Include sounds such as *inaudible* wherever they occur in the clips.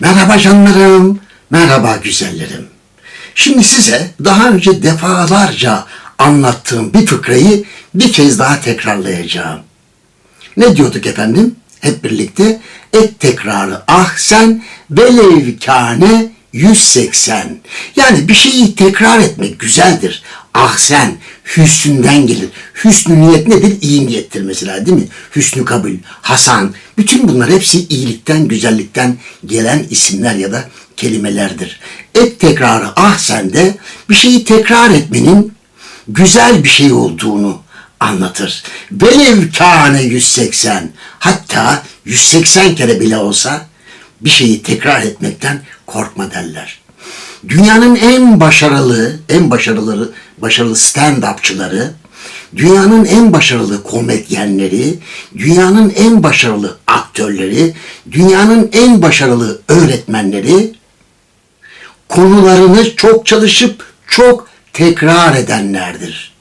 Merhaba canlarım, merhaba güzellerim. Şimdi size daha önce defalarca anlattığım bir fıkrayı bir kez daha tekrarlayacağım. Ne diyorduk efendim? Hep birlikte et tekrarı ah sen velev kâne 180. Yani bir şeyi tekrar etmek güzeldir. Ah sen hüsnünden gelir. Hüsnü niyet nedir? İyi niyettir mesela değil mi? Hüsnü kabul, Hasan. Bütün bunlar hepsi iyilikten, güzellikten gelen isimler ya da kelimelerdir. Et tekrarı ah sende bir şeyi tekrar etmenin güzel bir şey olduğunu anlatır. Velev kâne 180 hatta 180 kere bile olsa bir şeyi tekrar etmekten korkma derler. Dünyanın en başarılı, en başarılı, başarılı stand-upçıları, dünyanın en başarılı komedyenleri, dünyanın en başarılı aktörleri, dünyanın en başarılı öğretmenleri konularını çok çalışıp çok tekrar edenlerdir.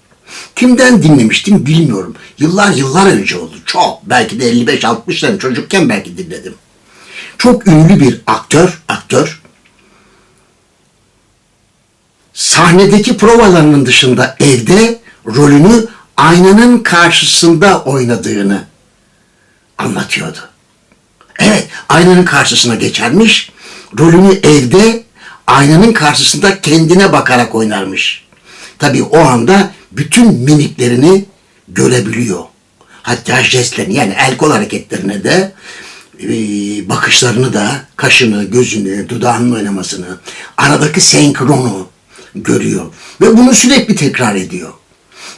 Kimden dinlemiştim bilmiyorum. Yıllar yıllar önce oldu. Çok. Belki de 55-60 sene çocukken belki dinledim. Çok ünlü bir aktör, aktör sahnedeki provalarının dışında evde rolünü aynanın karşısında oynadığını anlatıyordu. Evet, aynanın karşısına geçermiş, rolünü evde aynanın karşısında kendine bakarak oynarmış. Tabii o anda bütün mimiklerini görebiliyor. Hatta jestlerini yani el kol hareketlerine de e, bakışlarını da kaşını, gözünü, dudağının oynamasını, aradaki senkronu görüyor. Ve bunu sürekli tekrar ediyor.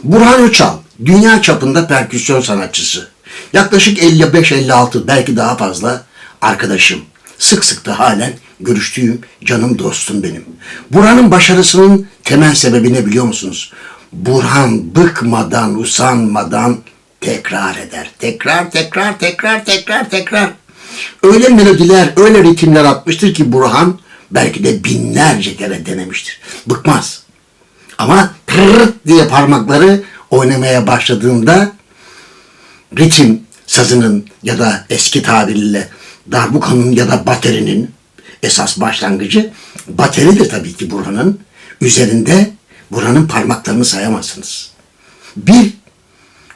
Burhan Öçal, dünya çapında perküsyon sanatçısı. Yaklaşık 55-56 belki daha fazla arkadaşım. Sık sık da halen görüştüğüm canım dostum benim. Burhan'ın başarısının temel sebebi ne biliyor musunuz? Burhan bıkmadan, usanmadan tekrar eder. Tekrar, tekrar, tekrar, tekrar, tekrar. Öyle melodiler, öyle ritimler atmıştır ki Burhan belki de binlerce kere denemiştir. Bıkmaz. Ama pırrt diye parmakları oynamaya başladığında ritim sazının ya da eski tabiriyle darbukanın ya da baterinin esas başlangıcı bateridir tabii ki Burhan'ın. Üzerinde Burhan'ın parmaklarını sayamazsınız. Bir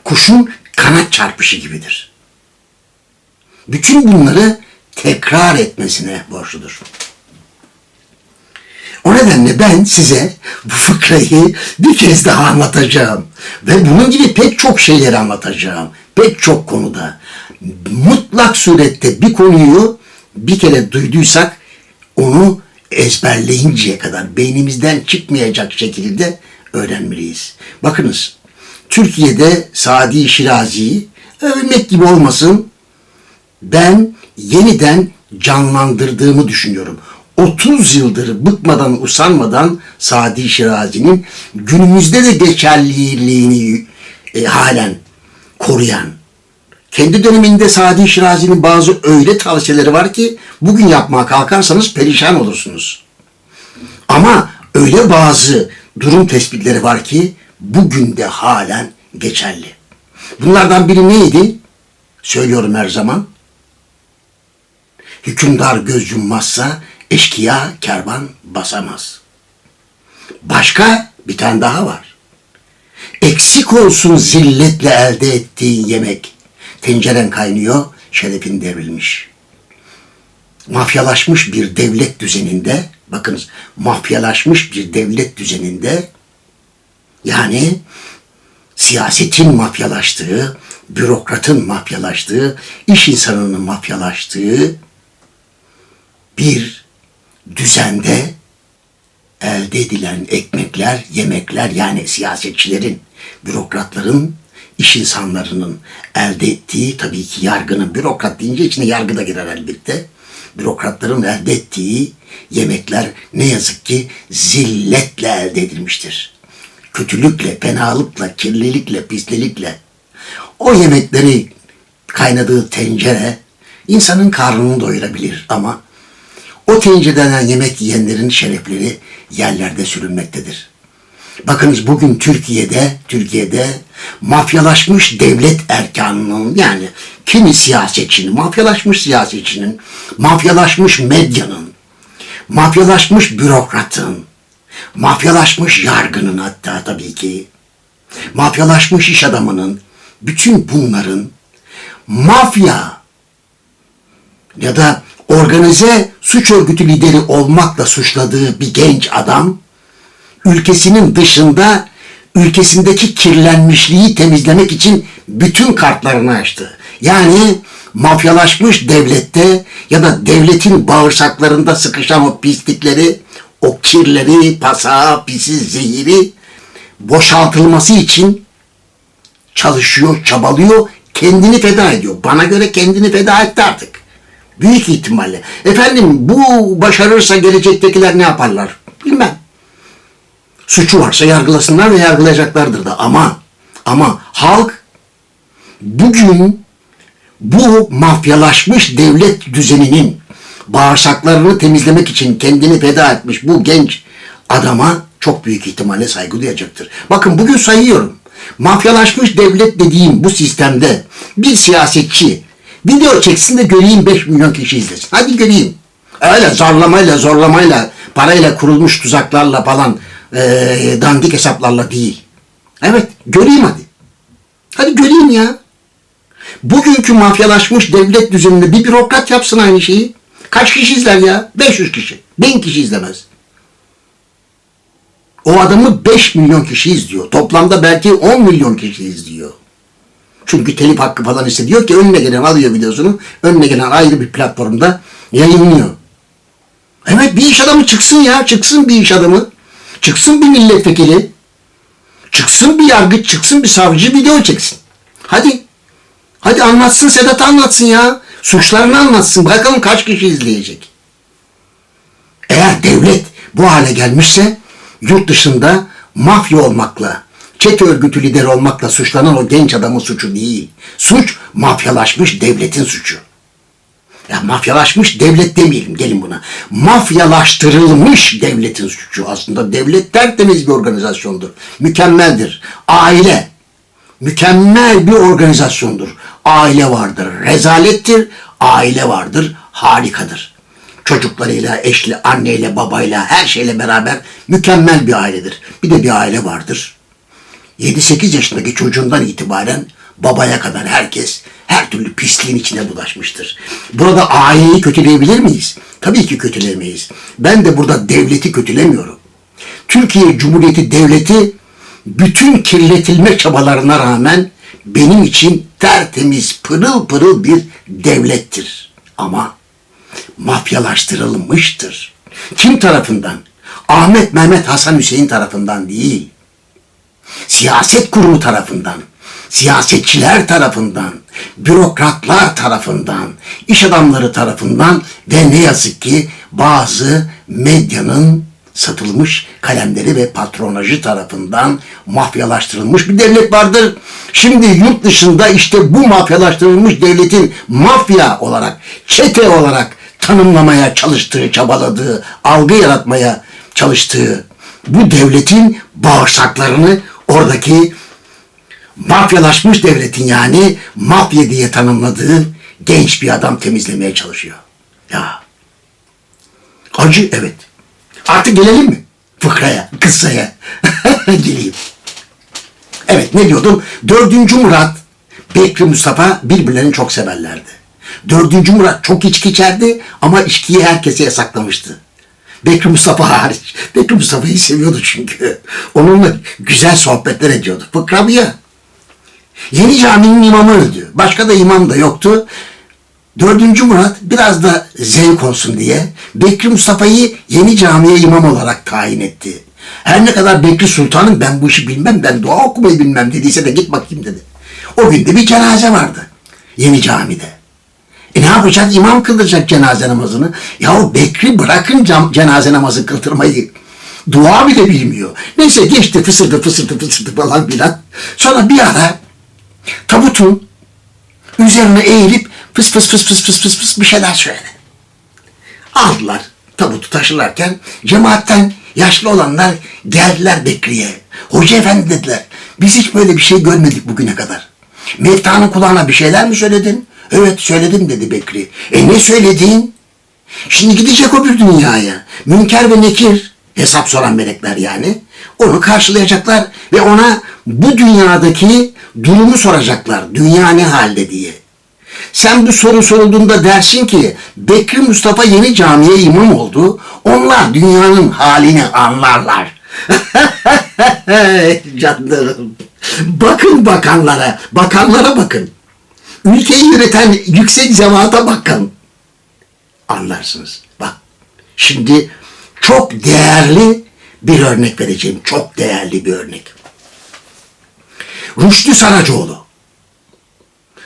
kuşun kanat çarpışı gibidir. Bütün bunları tekrar etmesine borçludur. O nedenle ben size bu fıkrayı bir kez daha anlatacağım. Ve bunun gibi pek çok şeyleri anlatacağım. Pek çok konuda. Mutlak surette bir konuyu bir kere duyduysak onu ezberleyinceye kadar beynimizden çıkmayacak şekilde öğrenmeliyiz. Bakınız Türkiye'de Sadi Şirazi'yi övmek gibi olmasın ben yeniden canlandırdığımı düşünüyorum. 30 yıldır bıkmadan usanmadan Sadi Şirazi'nin günümüzde de geçerliliğini e, halen koruyan. Kendi döneminde Sadi Şirazi'nin bazı öyle tavsiyeleri var ki bugün yapmaya kalkarsanız perişan olursunuz. Ama öyle bazı durum tespitleri var ki bugün de halen geçerli. Bunlardan biri neydi? Söylüyorum her zaman. Hükümdar göz yummazsa eşkıya kervan basamaz. Başka bir tane daha var. Eksik olsun zilletle elde ettiğin yemek. Tenceren kaynıyor, şerefin devrilmiş. Mafyalaşmış bir devlet düzeninde, bakınız mafyalaşmış bir devlet düzeninde, yani siyasetin mafyalaştığı, bürokratın mafyalaştığı, iş insanının mafyalaştığı bir düzende elde edilen ekmekler, yemekler yani siyasetçilerin, bürokratların, iş insanlarının elde ettiği tabii ki yargının, bürokrat deyince içine yargı da girer elbette. Bürokratların elde ettiği yemekler ne yazık ki zilletle elde edilmiştir. Kötülükle, fenalıkla, kirlilikle, pislilikle. O yemekleri kaynadığı tencere insanın karnını doyurabilir ama o tencereden yemek yiyenlerin şerefleri yerlerde sürünmektedir. Bakınız bugün Türkiye'de, Türkiye'de mafyalaşmış devlet erkanının yani kimi siyasetçinin, mafyalaşmış siyasetçinin, mafyalaşmış medyanın, mafyalaşmış bürokratın, mafyalaşmış yargının hatta tabii ki, mafyalaşmış iş adamının, bütün bunların mafya ya da organize suç örgütü lideri olmakla suçladığı bir genç adam ülkesinin dışında ülkesindeki kirlenmişliği temizlemek için bütün kartlarını açtı. Yani mafyalaşmış devlette ya da devletin bağırsaklarında sıkışan o pislikleri, o kirleri, pasağı, pisi, zehiri boşaltılması için çalışıyor, çabalıyor, kendini feda ediyor. Bana göre kendini feda etti artık. Büyük ihtimalle. Efendim bu başarırsa gelecektekiler ne yaparlar? Bilmem. Suçu varsa yargılasınlar ve yargılayacaklardır da. Ama ama halk bugün bu mafyalaşmış devlet düzeninin bağırsaklarını temizlemek için kendini feda etmiş bu genç adama çok büyük ihtimalle saygı duyacaktır. Bakın bugün sayıyorum. Mafyalaşmış devlet dediğim bu sistemde bir siyasetçi video çeksin de göreyim 5 milyon kişi izlesin. Hadi göreyim. Öyle zorlamayla zorlamayla parayla kurulmuş tuzaklarla falan eee, dandik hesaplarla değil. Evet göreyim hadi. Hadi göreyim ya. Bugünkü mafyalaşmış devlet düzeninde bir bürokrat yapsın aynı şeyi. Kaç kişi izler ya? 500 kişi. 1000 kişi izlemez. O adamı 5 milyon kişi izliyor. Toplamda belki 10 milyon kişi izliyor. Çünkü telif hakkı falan hissediyor ki önüne gelen alıyor videosunu. Önüne gelen ayrı bir platformda yayınlıyor. Evet bir iş adamı çıksın ya. Çıksın bir iş adamı. Çıksın bir milletvekili. Çıksın bir yargıç. Çıksın bir savcı video çeksin. Hadi. Hadi anlatsın Sedat anlatsın ya. Suçlarını anlatsın. Bakalım kaç kişi izleyecek. Eğer devlet bu hale gelmişse yurt dışında mafya olmakla, çete örgütü lideri olmakla suçlanan o genç adamın suçu değil. Suç mafyalaşmış devletin suçu. Ya mafyalaşmış devlet demeyelim gelin buna. Mafyalaştırılmış devletin suçu aslında. Devlet tertemiz bir organizasyondur. Mükemmeldir. Aile mükemmel bir organizasyondur. Aile vardır, rezalettir. Aile vardır, harikadır. Çocuklarıyla, eşli, anneyle, babayla, her şeyle beraber mükemmel bir ailedir. Bir de bir aile vardır. 7-8 yaşındaki çocuğundan itibaren babaya kadar herkes her türlü pisliğin içine bulaşmıştır. Burada aileyi kötüleyebilir miyiz? Tabii ki kötüleyemeyiz. Ben de burada devleti kötülemiyorum. Türkiye Cumhuriyeti Devleti bütün kirletilme çabalarına rağmen benim için tertemiz pırıl pırıl bir devlettir. Ama mafyalaştırılmıştır. Kim tarafından? Ahmet Mehmet Hasan Hüseyin tarafından değil. Siyaset kurumu tarafından, siyasetçiler tarafından, bürokratlar tarafından, iş adamları tarafından ve ne yazık ki bazı medyanın satılmış kalemleri ve patronajı tarafından mafyalaştırılmış bir devlet vardır. Şimdi yurt dışında işte bu mafyalaştırılmış devletin mafya olarak, çete olarak tanımlamaya çalıştığı, çabaladığı, algı yaratmaya çalıştığı bu devletin bağırsaklarını oradaki mafyalaşmış devletin yani mafya diye tanımladığı genç bir adam temizlemeye çalışıyor. Ya acı evet. Artık gelelim mi? Fıkraya, kıssaya. *laughs* Geleyim. Evet ne diyordum? Dördüncü Murat, Bekri Mustafa birbirlerini çok severlerdi. Dördüncü Murat çok içki içerdi ama içkiyi herkese yasaklamıştı. Bekri Mustafa hariç. Bekri Mustafa'yı seviyordu çünkü. Onunla güzel sohbetler ediyordu. Fıkra bu ya. Yeni caminin imamı öldü. Başka da imam da yoktu. Dördüncü Murat biraz da zevk olsun diye Bekri Mustafa'yı yeni camiye imam olarak tayin etti. Her ne kadar Bekri Sultan'ın ben bu işi bilmem, ben dua okumayı bilmem dediyse de git bakayım dedi. O gün de bir cenaze vardı yeni camide. E ne yapacak? İmam kıldıracak cenaze namazını. Yahu Bekri bırakın cenaze namazı kıldırmayı. Dua bile bilmiyor. Neyse geçti fısırdı fısırdı fısırdı falan filan. Sonra bir ara tabutun üzerine eğilip fıs fıs fıs fıs fıs fıs fıs bir şeyler söyledi. Aldılar tabutu taşırlarken cemaatten yaşlı olanlar geldiler Bekri'ye. Hoca efendi dediler. Biz hiç böyle bir şey görmedik bugüne kadar. Mefta'nın kulağına bir şeyler mi söyledin? Evet söyledim dedi Bekri. E ne söyledin? Şimdi gidecek o bir dünyaya. Münker ve Nekir, hesap soran melekler yani, onu karşılayacaklar ve ona bu dünyadaki durumu soracaklar. Dünya ne halde diye. Sen bu soru sorulduğunda dersin ki Bekri Mustafa yeni camiye imam oldu. Onlar dünyanın halini anlarlar. *laughs* Canlarım. Bakın bakanlara, bakanlara bakın. Ülkeyi yöneten yüksek cemaata bakın anlarsınız. Bak şimdi çok değerli bir örnek vereceğim. Çok değerli bir örnek. Rüştü Saracoğlu.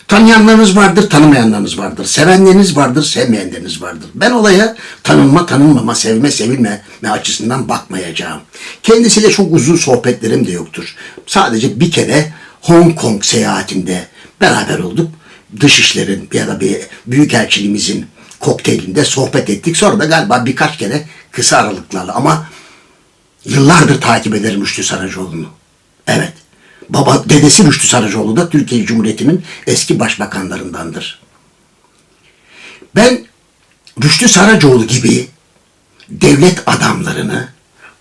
Tanıyanlarınız vardır, tanımayanlarınız vardır. Sevenleriniz vardır, sevmeyenleriniz vardır. Ben olaya tanınma, tanınmama, sevme, sevilme açısından bakmayacağım. Kendisiyle çok uzun sohbetlerim de yoktur. Sadece bir kere Hong Kong seyahatinde beraber olduk. Dışişlerin ya da bir büyükelçiliğimizin kokteylinde sohbet ettik. Sonra da galiba birkaç kere kısa aralıklarla ama yıllardır takip ederim Rüştü Saracoğlu'nu. Evet. Baba dedesi Rüştü Saracoğlu da Türkiye Cumhuriyeti'nin eski başbakanlarındandır. Ben Rüştü Saracoğlu gibi devlet adamlarını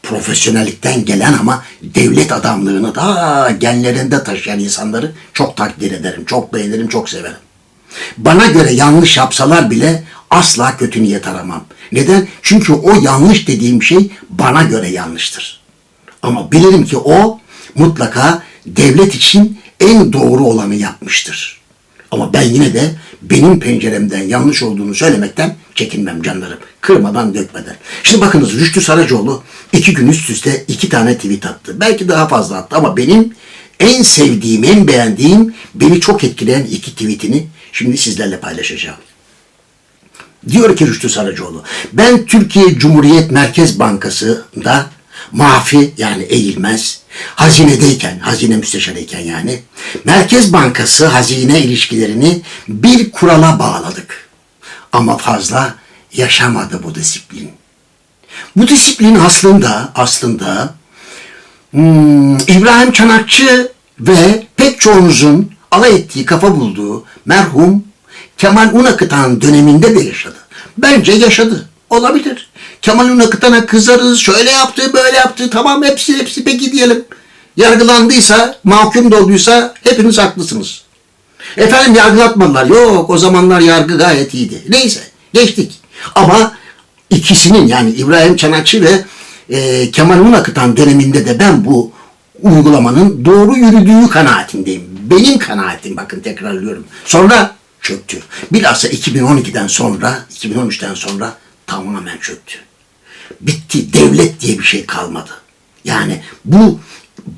profesyonellikten gelen ama devlet adamlığını da genlerinde taşıyan insanları çok takdir ederim, çok beğenirim, çok severim. Bana göre yanlış yapsalar bile asla kötü niyet aramam. Neden? Çünkü o yanlış dediğim şey bana göre yanlıştır. Ama bilirim ki o mutlaka devlet için en doğru olanı yapmıştır. Ama ben yine de benim penceremden yanlış olduğunu söylemekten çekinmem canlarım. Kırmadan dökmeden. Şimdi bakınız Rüştü Saracoğlu iki gün üst üste iki tane tweet attı. Belki daha fazla attı ama benim en sevdiğim, en beğendiğim, beni çok etkileyen iki tweetini şimdi sizlerle paylaşacağım. Diyor ki Rüştü Saracoğlu, ben Türkiye Cumhuriyet Merkez Bankası'nda mafi yani eğilmez, hazinedeyken, hazine müsteşarıyken yani, Merkez Bankası hazine ilişkilerini bir kurala bağladık. Ama fazla yaşamadı bu disiplin. Bu disiplin aslında, aslında hmm, İbrahim Çanakçı ve pek çoğunuzun alay ettiği, kafa bulduğu merhum Kemal Unakıtan döneminde de yaşadı. Bence yaşadı. Olabilir. Kemal Unakıtan'a kızarız, şöyle yaptı, böyle yaptı. Tamam hepsi hepsi peki diyelim. Yargılandıysa, mahkum da olduysa hepiniz haklısınız. Efendim yargılatmadılar. Yok o zamanlar yargı gayet iyiydi. Neyse geçtik. Ama ikisinin yani İbrahim Çanakçı ve e, Kemal Unakıtan döneminde de ben bu uygulamanın doğru yürüdüğü kanaatindeyim. Benim kanaatim bakın tekrarlıyorum. Sonra çöktü. Bilhassa 2012'den sonra, 2013'ten sonra tamamen çöktü. Bitti. Devlet diye bir şey kalmadı. Yani bu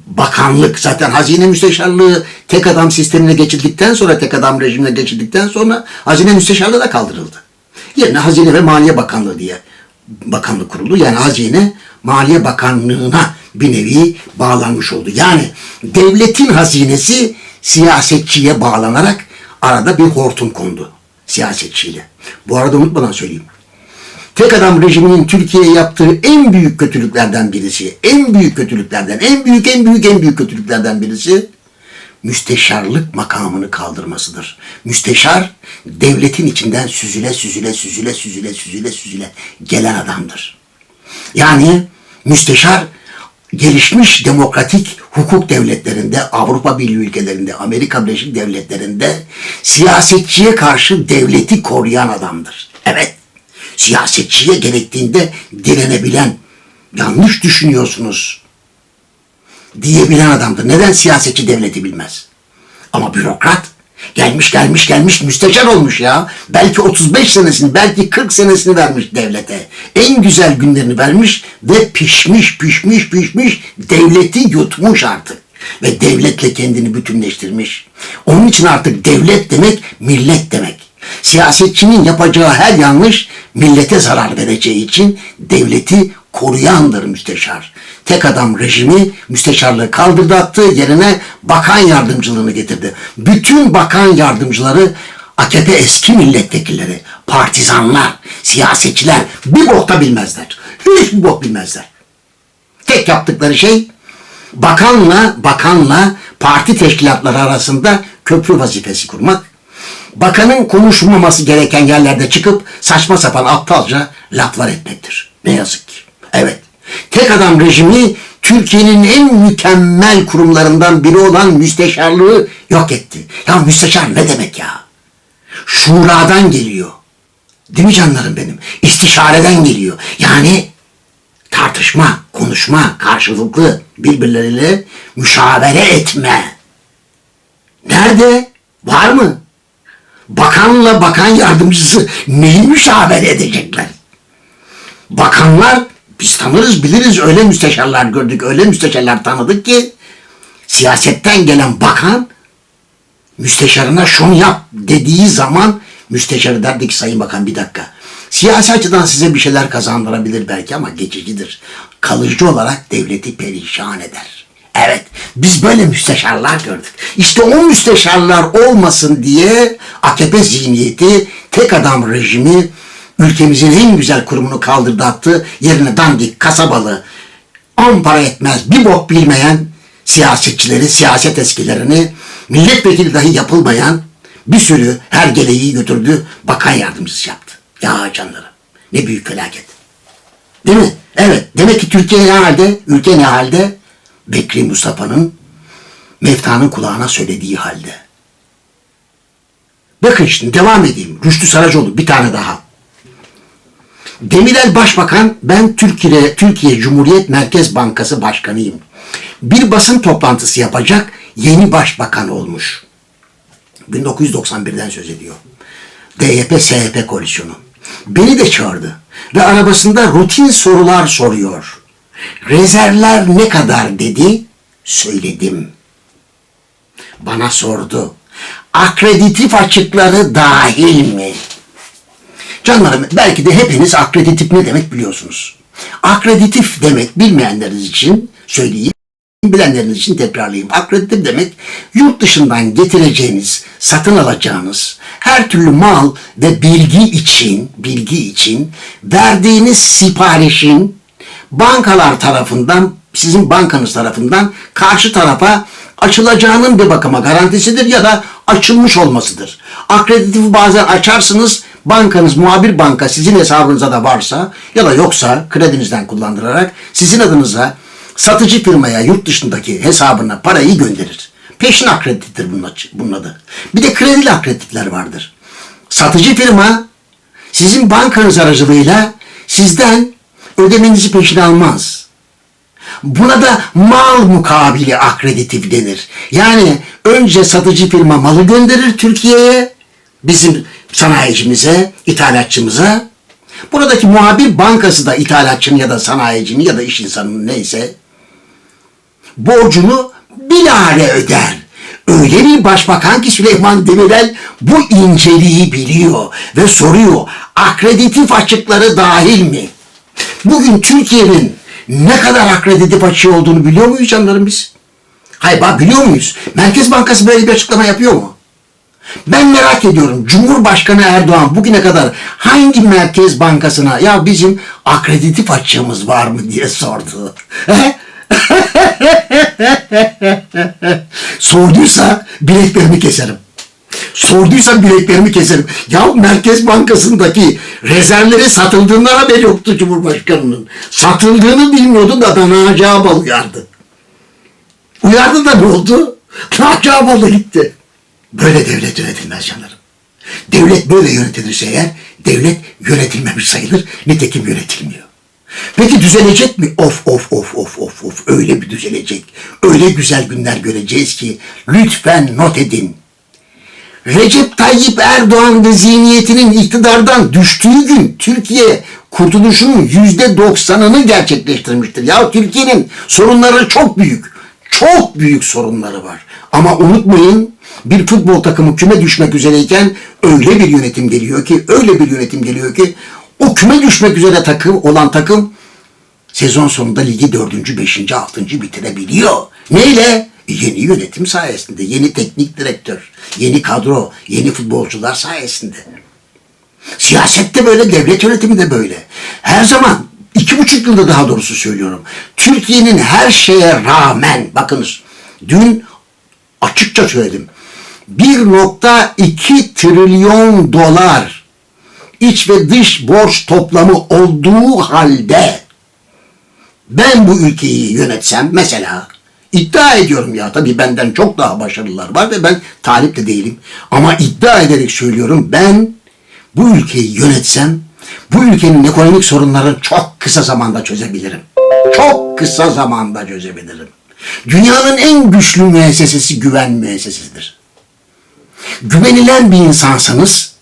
bakanlık zaten hazine müsteşarlığı tek adam sistemine geçildikten sonra tek adam rejimine geçildikten sonra hazine müsteşarlığı da kaldırıldı. Yerine Hazine ve Maliye Bakanlığı diye bakanlık kuruldu. Yani Hazine Maliye Bakanlığı'na bir nevi bağlanmış oldu. Yani devletin hazinesi siyasetçiye bağlanarak arada bir hortum kondu siyasetçiyle. Bu arada unutmadan söyleyeyim. Tek adam rejiminin Türkiye'ye yaptığı en büyük kötülüklerden birisi, en büyük kötülüklerden, en büyük en büyük en büyük kötülüklerden birisi müsteşarlık makamını kaldırmasıdır. Müsteşar devletin içinden süzüle süzüle süzüle süzüle süzüle süzüle gelen adamdır. Yani müsteşar gelişmiş demokratik hukuk devletlerinde, Avrupa Birliği ülkelerinde, Amerika Birleşik Devletleri'nde siyasetçiye karşı devleti koruyan adamdır. Evet, siyasetçiye gerektiğinde direnebilen, yanlış düşünüyorsunuz diyebilen adamdır. Neden siyasetçi devleti bilmez? Ama bürokrat gelmiş gelmiş gelmiş müsteşar olmuş ya. Belki 35 senesini belki 40 senesini vermiş devlete. En güzel günlerini vermiş ve pişmiş pişmiş pişmiş devleti yutmuş artık. Ve devletle kendini bütünleştirmiş. Onun için artık devlet demek millet demek. Siyasetçinin yapacağı her yanlış millete zarar vereceği için devleti koruyandır müsteşar. Tek adam rejimi müsteşarlığı kaldırdı attı yerine bakan yardımcılığını getirdi. Bütün bakan yardımcıları AKP eski milletvekilleri, partizanlar, siyasetçiler bir bokta bilmezler. Hiçbir bok bilmezler. Tek yaptıkları şey bakanla bakanla parti teşkilatları arasında köprü vazifesi kurmak, bakanın konuşmaması gereken yerlerde çıkıp saçma sapan aptalca laflar etmektir. Ne yazık ki. Evet. Tek adam rejimi Türkiye'nin en mükemmel kurumlarından biri olan müsteşarlığı yok etti. Ya müsteşar ne demek ya? Şuradan geliyor. Değil mi canlarım benim? İstişareden geliyor. Yani tartışma, konuşma, karşılıklı birbirleriyle müşavere etme. Nerede? Var mı? Bakanla bakan yardımcısı neyi müşavere edecekler? Bakanlar biz tanırız biliriz öyle müsteşarlar gördük öyle müsteşarlar tanıdık ki siyasetten gelen bakan müsteşarına şunu yap dediği zaman müsteşarı derdi ki sayın bakan bir dakika. Siyasi açıdan size bir şeyler kazandırabilir belki ama geçicidir. Kalıcı olarak devleti perişan eder. Evet biz böyle müsteşarlar gördük. İşte o müsteşarlar olmasın diye AKP zihniyeti tek adam rejimi ülkemizin en güzel kurumunu kaldırdı attı. Yerine dandik, kasabalı, on para etmez, bir bok bilmeyen siyasetçileri, siyaset eskilerini, milletvekili dahi yapılmayan bir sürü hergeleyi götürdü, bakan yardımcısı yaptı. Ya canlarım, ne büyük felaket. Değil mi? Evet, demek ki Türkiye ne halde, ülke ne halde? Bekri Mustafa'nın Mefta'nın kulağına söylediği halde. Bakın şimdi devam edeyim. Rüştü Saracoğlu bir tane daha. Demirel Başbakan ben Türkiye Türkiye Cumhuriyet Merkez Bankası Başkanıyım. Bir basın toplantısı yapacak yeni başbakan olmuş. 1991'den söz ediyor. DYP SHP koalisyonu. Beni de çağırdı ve arabasında rutin sorular soruyor. Rezervler ne kadar dedi? Söyledim. Bana sordu. Akreditif açıkları dahil mi? Canlarım belki de hepiniz akreditif ne demek biliyorsunuz. Akreditif demek bilmeyenleriniz için söyleyeyim, bilenleriniz için tekrarlayayım. Akreditif demek yurt dışından getireceğiniz, satın alacağınız her türlü mal ve bilgi için, bilgi için verdiğiniz siparişin bankalar tarafından, sizin bankanız tarafından karşı tarafa açılacağının bir bakıma garantisidir ya da açılmış olmasıdır. Akreditifi bazen açarsınız, bankanız muhabir banka sizin hesabınıza da varsa ya da yoksa kredinizden kullandırarak sizin adınıza satıcı firmaya yurt dışındaki hesabına parayı gönderir. Peşin akreditiftir bunun, adı. Bir de kredili akreditifler vardır. Satıcı firma sizin bankanız aracılığıyla sizden ödemenizi peşin almaz. Buna da mal mukabili akreditif denir. Yani önce satıcı firma malı gönderir Türkiye'ye, bizim sanayicimize, ithalatçımıza. Buradaki muhabir bankası da ithalatçının ya da sanayicinin ya da iş insanının neyse borcunu bilare öder. Öyle bir başbakan ki Süleyman Demirel bu inceliği biliyor ve soruyor. Akreditif açıkları dahil mi? Bugün Türkiye'nin ne kadar akreditif açığı olduğunu biliyor muyuz canlarım biz? Hayır bak biliyor muyuz? Merkez Bankası böyle bir açıklama yapıyor mu? Ben merak ediyorum. Cumhurbaşkanı Erdoğan bugüne kadar hangi merkez bankasına ya bizim akreditif açığımız var mı diye sordu. *laughs* Sorduysa bileklerimi keserim. Sorduysa bileklerimi keserim. Ya Merkez Bankası'ndaki rezervleri satıldığından haberi yoktu Cumhurbaşkanı'nın. Satıldığını bilmiyordu da Dana Cağbal uyardı. Uyardı da ne oldu? *laughs* Dana Cağbal'a gitti. Böyle devlet yönetilmez canlarım. Devlet böyle yönetilirse eğer devlet yönetilmemiş sayılır. Nitekim yönetilmiyor. Peki düzelecek mi? Of of of of of of öyle bir düzelecek. Öyle güzel günler göreceğiz ki lütfen not edin. Recep Tayyip Erdoğan ve zihniyetinin iktidardan düştüğü gün Türkiye kurtuluşunun yüzde doksanını gerçekleştirmiştir. Ya Türkiye'nin sorunları çok büyük. Çok büyük sorunları var. Ama unutmayın bir futbol takımı küme düşmek üzereyken öyle bir yönetim geliyor ki öyle bir yönetim geliyor ki o küme düşmek üzere takım olan takım sezon sonunda ligi dördüncü, beşinci, altıncı bitirebiliyor. Neyle? Yeni yönetim sayesinde, yeni teknik direktör, yeni kadro, yeni futbolcular sayesinde. Siyasette böyle, devlet yönetimi de böyle. Her zaman iki buçuk yılda daha doğrusu söylüyorum. Türkiye'nin her şeye rağmen bakınız dün açıkça söyledim. 1.2 trilyon dolar iç ve dış borç toplamı olduğu halde ben bu ülkeyi yönetsem mesela iddia ediyorum ya tabii benden çok daha başarılılar var ve ben talip de değilim. Ama iddia ederek söylüyorum ben bu ülkeyi yönetsem bu ülkenin ekonomik sorunlarını çok kısa zamanda çözebilirim. Çok kısa zamanda çözebilirim. Dünyanın en güçlü müessesesi güven müessesesidir. Güvenilen bir insansanız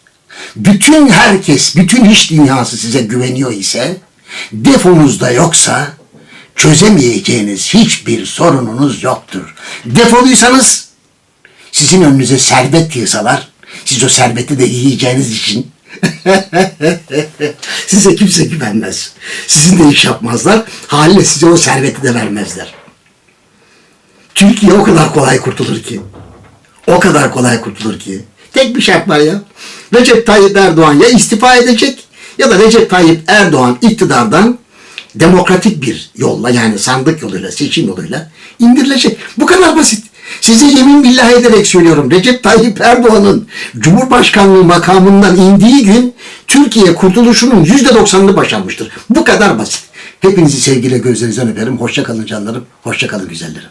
bütün herkes, bütün iş dünyası size güveniyor ise defonuzda yoksa çözemeyeceğiniz hiçbir sorununuz yoktur. Defoluysanız sizin önünüze servet yığsalar siz o serveti de yiyeceğiniz için *laughs* size kimse güvenmez. Sizin de iş yapmazlar. Haliyle size o serveti de vermezler. Türkiye o kadar kolay kurtulur ki. O kadar kolay kurtulur ki. Tek bir şart var ya. Recep Tayyip Erdoğan ya istifa edecek ya da Recep Tayyip Erdoğan iktidardan demokratik bir yolla yani sandık yoluyla, seçim yoluyla indirilecek. Bu kadar basit. Size yemin billah ederek söylüyorum. Recep Tayyip Erdoğan'ın Cumhurbaşkanlığı makamından indiği gün Türkiye kurtuluşunun yüzde doksanını başarmıştır. Bu kadar basit. Hepinizi sevgiyle gözlerinizden öperim. Hoşça kalın canlarım. Hoşça kalın güzellerim.